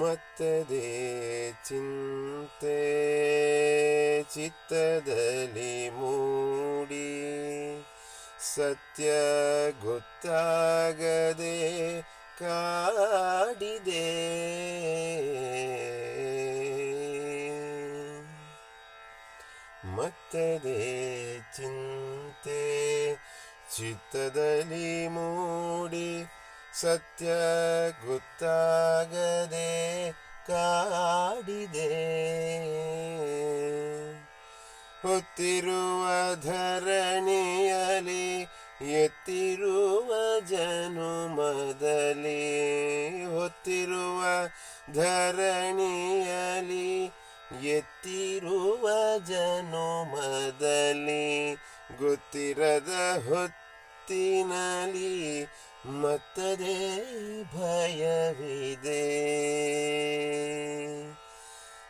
ಮತ್ತದೇ ಚಿಂತೆ ಚಿತ್ತದಲ್ಲಿ ಮೂಡಿ ಸತ್ಯ ಗೊತ್ತಾಗದೆ ಕಾಡಿದೆ. ಮತ್ತದೇ ಚಿಂತೆ ಚಿತ್ತದಲ್ಲಿ ಮೂಡಿ ಸತ್ಯ ಗೊತ್ತಾಗದೆ ಕಾಡಿದೆ. ಹೊತ್ತಿರುವ ಧರಣಿಯಲಿ ಎತ್ತಿರುವ ಜನುಮದಲ್ಲಿ ಹೊತ್ತಿರುವ ಧರಣಿಯಲಿ ಎತ್ತಿರುವ ಜನುಮದಲ್ಲಿ ಗೊತ್ತಿರದ ಹೊತ್ತಿನಲ್ಲಿ ಮತ್ತದೇ ಭಯವಿದೆ.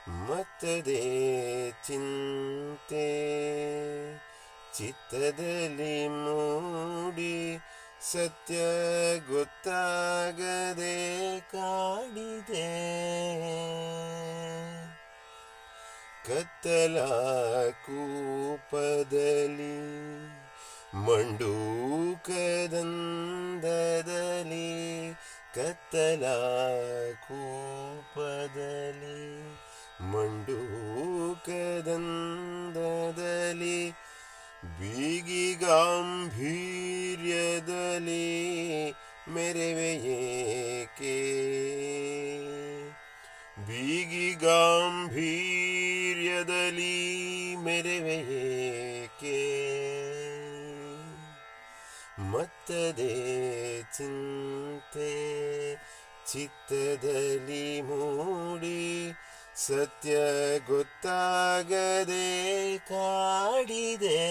ಮತ್ತದೇ ಚಿಂತೆ ಚಿತ್ತದಲ್ಲಿ ಮೂಡಿ ಸತ್ಯ ಗೊತ್ತಾಗದೆ ಕಾಡಿದೆ. ಕತ್ತಲ ಕೂಪದಲ್ಲಿ ಮಂಡೂಕದಂದದಲ್ಲಿ ಕತ್ತಲ ಕೂಪದಲ್ಲಿ ಮಂಡೂಕದಂದದಲ್ಲಿ ಬೀಗಿ ಗಾಂಭೀರ್ಯದಲ್ಲಿ ಮೆರವೆಯೇಕೆ? ಬೀಗಿ ಗಾಂಭೀರ್ಯದಲ್ಲಿ ಮೆರವೇಕೆ? ಮತ್ತದೇ ಚಿಂತೆ ಚಿತ್ತದಲ್ಲಿ ಮೂಡಿ ಸತ್ಯ ಗೊತ್ತಾಗದೆ ಕಾಡಿದೆ.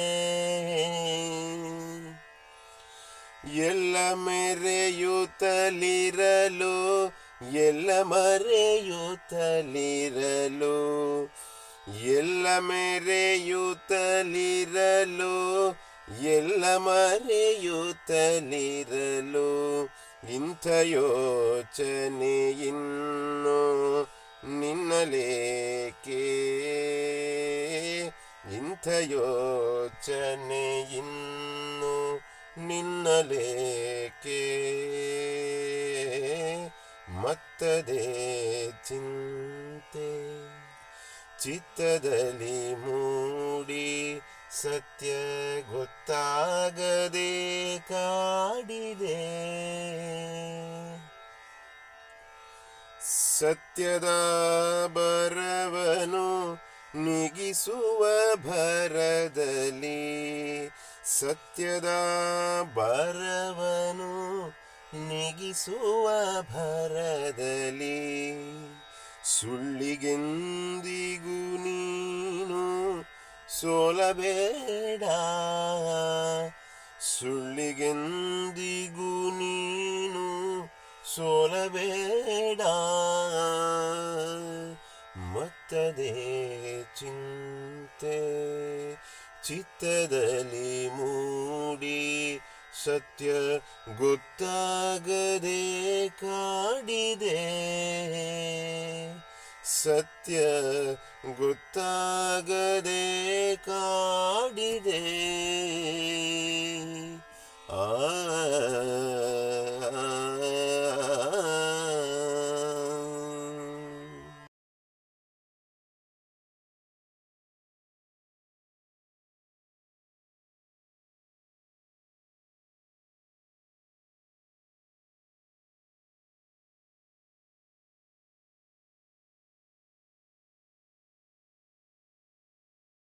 ಎಲ್ಲ ಮೆರೆಯುತ್ತಲಿರಲು ಎಲ್ಲ ಮರೆಯುತ್ತಲಿರಲು ಎಲ್ಲ ಮೆರೆಯುತ್ತಲಿರಲು ಎಲ್ಲ ಮರೆಯುತ್ತಲಿರಲು ಇಂಥ ಯೋಚನೆ ಇನ್ನು ನಿನ್ನಲೇಕೆ ಇಂಥ ಯೋಚನೆ ಇನ್ನು ನಿನ್ನಲೇಕೆ ಮತ್ತದೇ ಚಿಂತೆ. ಚಿತ್ತದಲ್ಲಿ ಮೂಡಿ ಸತ್ಯ ಗೊತ್ತಾಗದೆ ಕಾಡಿದೆ. ಸತ್ಯದ ಬರವನು ನಿಗಿಸುವ ಭರದಲ್ಲಿ ಸತ್ಯದ ಬರವನು ನಿಗಿಸುವ ಭರದಲ್ಲಿ ಸುಳ್ಳಿಗೆಂದಿಗೂ ನೀನು ಸೋಲಬೇಡ. ಸುಳ್ಳಿಗೆಂದಿಗೂ ನೀನು ಸೋಲಬೇಡ. ಮತ್ತದೇ ಚಿಂತೆ ಚಿತ್ತದಲ್ಲಿ ಮೂಡಿ ಸತ್ಯ ಗೊತ್ತಾಗದೆ ಕಾಡಿದೆ. ಸತ್ಯ ಗೊತ್ತಾಗದೆ ಕಾಡಿದೆ.